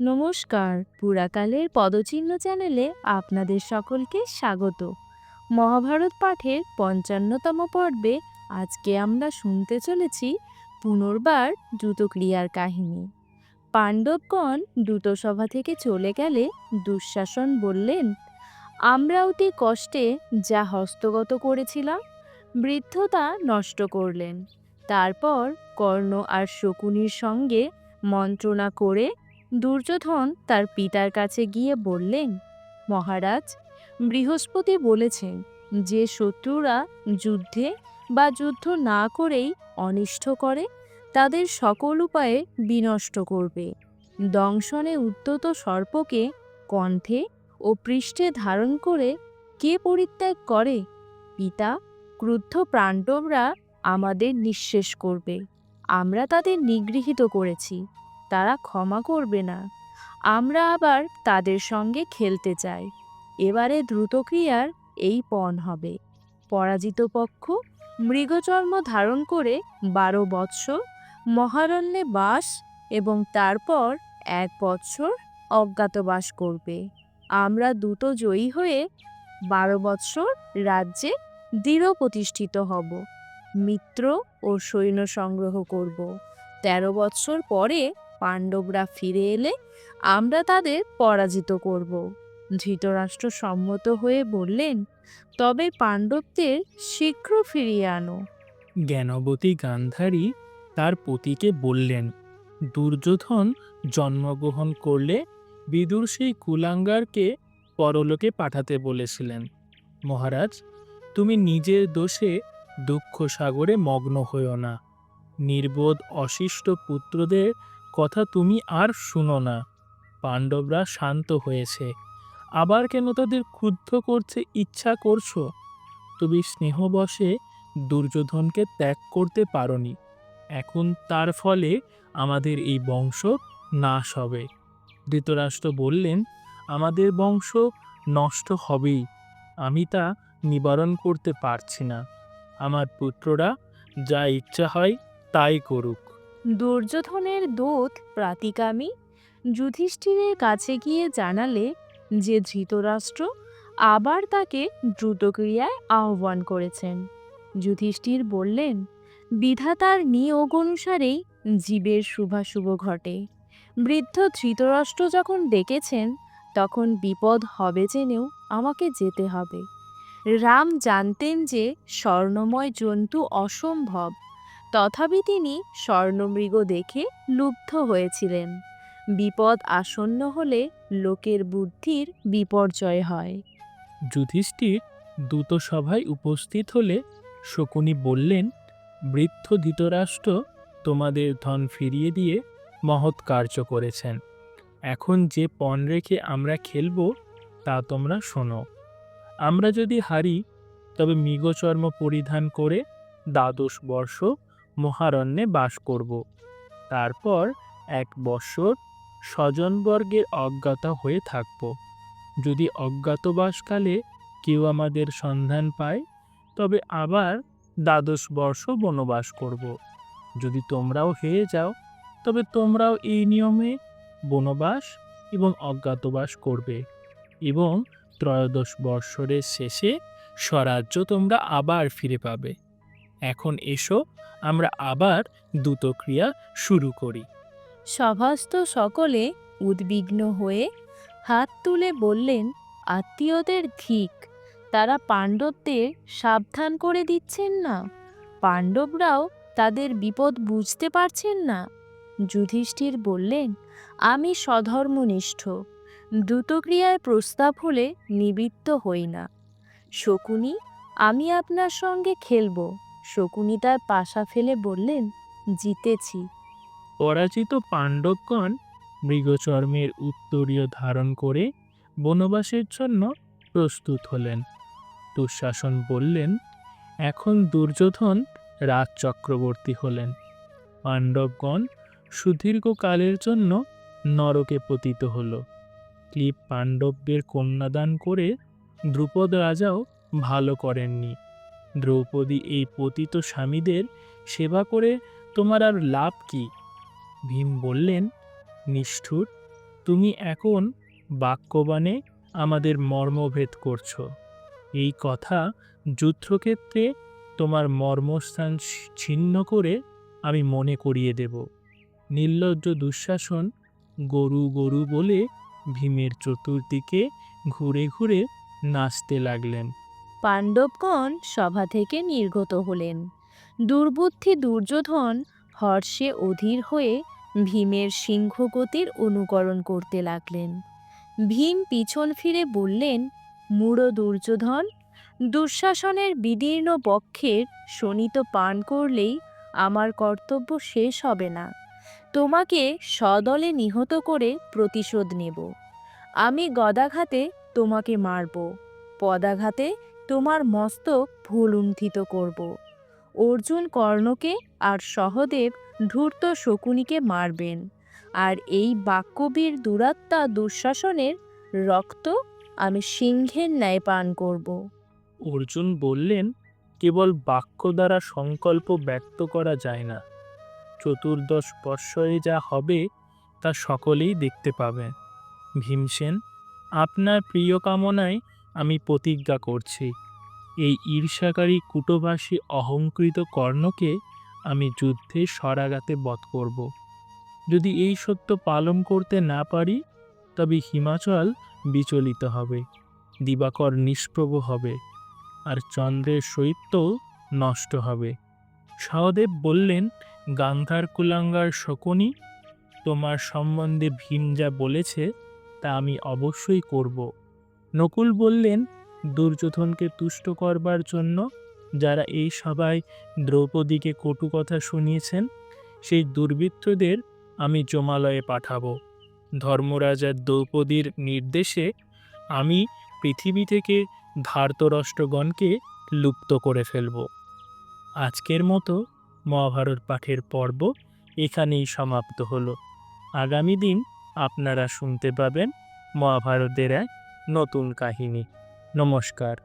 নমস্কার। পুরাকালের পদচিহ্ন চ্যানেলে আপনাদের সকলকে স্বাগত। মহাভারত পাঠের পঞ্চান্নতম পর্বে আজকে আমরা শুনতে চলেছি পুনর্বার দ্রুতক্রিয়ার কাহিনী। পাণ্ডবগণ দ্রুতসভা থেকে চলে গেলে দুঃশাসন বললেন, আমরা অতি কষ্টে যা হস্তগত করেছিলাম বৃদ্ধ তা নষ্ট করলেন। তারপর কর্ণ আর শকুনির সঙ্গে মন্ত্রণা করে দুর্যোধন তার পিতার কাছে গিয়ে বললেন, মহারাজ, বৃহস্পতি বলেছেন, যে শত্রুরা যুদ্ধে বা যুদ্ধ না করেই অনিষ্ট করে, তাদের সকল উপায়ে বিনষ্ট করবে। দংশনে উদ্যত সর্পকে কণ্ঠে ও পৃষ্ঠে ধারণ করে কে পরিত্যাগ করে? পিতা, ক্রুদ্ধ পাণ্ডবরা আমাদের নিঃশেষ করবে। আমরা তাদের নিগৃহীত করেছি। তারা ক্ষমা করবে না। আমরা আবার তাদের সঙ্গে খেলতে চাই। এবারে দ্রুতক্রিয়ার এই পণ হবে। পরাজিত পক্ষ মৃগচর্ম ধারণ করে বারো বৎসর, মহারণ্যে বাস এবং তারপর এক বৎসর অজ্ঞাতবাস করবে। আমরা দ্রুত জয়ী হয়ে বারো বৎসর রাজ্যে দৃঢ় প্রতিষ্ঠিত হব। মিত্র ও সৈন্য সংগ্রহ করব। তেরো বৎসর পরে পাণ্ডবরা ফিরে এলে আমরা তাদের পরাজিত করব। ধৃতরাষ্ট্র সম্মত হয়ে বললেন, তবে পাণ্ডবদের শীঘ্র ফিরিয়ে আনো। জ্ঞানবতী গান্ধারী তার পতিকে বললেন, দুর্যোধন জন্মগ্রহণ করলে বিদুর সেই কুলাঙ্গারকে পরলোকে পাঠাতে বলেছিলেন। মহারাজ, তুমি নিজের দোষে দুঃখ সাগরে মগ্ন হইও না। নির্বোধ অশিষ্ট পুত্রদের কথা তুমি আর শুনো না। পাণ্ডবরা শান্ত হয়েছে। আবার কেন তাদের ক্ষুব্ধ করছে, ইচ্ছা করছ? তুমি স্নেহবশে দুর্যোধনকে ত্যাগ করতে পারোনি। এখন তার ফলে আমাদের এই বংশ নাশ হবে। ধৃতরাষ্ট্র বললেন, আমাদের বংশ নষ্ট হবেই। আমি তা নিবারণ করতে পারছি না। আমার পুত্ররা যা ইচ্ছা হয় তাই করুক। দুর্যোধনের দূত প্রাতিকামী যুধিষ্ঠিরের কাছে গিয়ে জানালে যে ধৃতরাষ্ট্র আবার তাকে দ্রুতক্রিয়ায় আহ্বান করেছেন। যুধিষ্ঠির বললেন, বিধাতার নিয়োগ অনুসারেই জীবের শুভাশুভ ঘটে। বৃদ্ধ ধৃতরাষ্ট্র যখন ডেকেছেন, তখন বিপদ হবে জেনেও আমাকে যেতে হবে। রাম জানতেন যে স্বর্ণময় জন্তু অসম্ভব। তথাপি তিনি স্বর্ণমৃগ দেখে লুব্ধ হয়েছিলেন। বিপদ আসন্ন হলে লোকের বুদ্ধির বিপর্যয় হয়। যুধিষ্ঠির দ্রুত সভায় উপস্থিত হলে শকুনি বললেন, বৃদ্ধ ধৃতরাষ্ট্র তোমাদের ধন ফিরিয়ে দিয়ে মহৎ কার্য করেছেন। এখন যে পণ রেখে আমরা খেলব, তা তোমরা শোনো। আমরা যদি হারি, তবে মৃগচর্ম পরিধান করে দ্বাদশ বর্ষ মহারণ্যে বাস করব। তারপর এক বৎসর স্বজনবর্গের অজ্ঞাতা হয়ে থাকব। যদি অজ্ঞাতবাসকালে কেউ আমাদের সন্ধান পায়, তবে আবার দ্বাদশ বর্ষ বনবাস করব। যদি তোমরাও হেরে যাও, তবে তোমরাও এই নিয়মে বনবাস এবং অজ্ঞাতবাস করবে এবং ত্রয়োদশ বৎসরের শেষে স্বরাজ্য তোমরা আবার ফিরে পাবে। এখন এসো, আমরা আবার দ্রুতক্রিয়া শুরু করি। সভাস্থ সকলে উদ্বিগ্ন হয়ে হাত তুলে বললেন, আত্মীয়দের ধিক, তারা পাণ্ডবদের সাবধান করে দিচ্ছেন না। পাণ্ডবরাও তাদের বিপদ বুঝতে পারছেন না। যুধিষ্ঠির বললেন, আমি স্বধর্মনিষ্ঠ দ্রুতক্রিয়ার প্রস্তাব হলে নিবৃত্ত হই না। শকুনি, আমি আপনার সঙ্গে খেলব। শকুনি তার পাশা ফেলে বললেন, জিতেছি। পরাজিত পাণ্ডবগণ মৃগচর্মের উত্তরীয় ধারণ করে বনবাসের জন্য প্রস্তুত হলেন। দুঃশাসন বললেন, এখন দুর্যোধন রাজ চক্রবর্তী হলেন। পাণ্ডবগণ সুদীর্ঘকালের জন্য নরকে পতিত হল। ক্লিপ পাণ্ডবদের কন্যাদান করে দ্রুপদ রাজাও ভালো করেননি। দ্রৌপদী এই পতিত স্বামীদের সেবা করে তোমার আর লাভ কি? ভীম বললেন, নিষ্ঠুর, তুমি এখন বাক্যবাণে আমাদের মর্মভেদ করছ। এই কথা যুদ্ধক্ষেত্রে তোমার মর্মস্থান ছিন্ন করে আমি মনে করিয়ে দেব। নির্লজ্জ দুঃশাসন গরু গরু বলে ভীমের চতুর্দিকে ঘুরে ঘুরে নাচতে লাগলেন। পাণ্ডবগণ সভা থেকে নির্গত হলেন। দুর্বুদ্ধি দুর্যোধন হর্ষে অধীর হয়ে ভীমের সিংহগতির অনুকরণ করতে লাগলেন। ভীম পিছন ফিরে বললেন, মূঢ় দুর্যোধন, দুঃশাসনের বিদীর্ণ বক্ষের শোণিত পান করলেই আমার কর্তব্য শেষ হবে না। তোমাকে সদলে নিহত করে প্রতিশোধ নেব। আমি গদাঘাতে তোমাকে মারব। পদাঘাতে তোমার মস্তক ভুলুণ্ঠিত করব। অর্জুন কর্ণকে আর সহদেব ধূর্ত শকুনিকে মারবেন, আর এই বাক্যবীর দুরাত্মা দুঃশাসনের রক্ত আমি সিংহের ন্যায় পান করব। অর্জুন বললেন, কেবল বাক্য দ্বারা সংকল্প ব্যক্ত করা যায় না। চতুর্দশ বৎসরে যা হবে, তা সকলেই দেখতে পাবে। ভীমসেন আপনার প্রিয় কামনায় আমি প্রতিজ্ঞা করছি। এই ঈর্ষাকারী কুটবাসী অহংকৃত কর্ণকে আমি যুদ্ধে সরাগাতে বধ করব। যদি এই সত্য পালন করতে না পারি, তবে হিমাচল বিচলিত হবে, দিবাকর নিষ্প্রভ হবে, আর চন্দ্রের সৈত্য নষ্ট হবে। সহদেব বললেন, গান্ধার কুলাঙ্গার শকুনি, তোমার সম্বন্ধে ভীম যা বলেছে, তা আমি অবশ্যই করব। নকুল বললেন, দুর্যোধনকে তুষ্ট করবার জন্য যারা এই সবাই দ্রৌপদীকে কটু কথা শুনিয়েছেন, সেই দুর্বৃত্তদের আমি জমালয়ে পাঠাবো। ধর্মরাজা দ্রৌপদীর নির্দেশে আমি পৃথিবী থেকে ধার্তরাষ্ট্রগণকে লুপ্ত করে ফেলব। আজকের মতো মহাভারত পাঠের পর্ব এখানেই সমাপ্ত হলো। আগামী দিন আপনারা শুনতে পাবেন মহাভারতের এক নতুন কাহিনী। নমস্কার।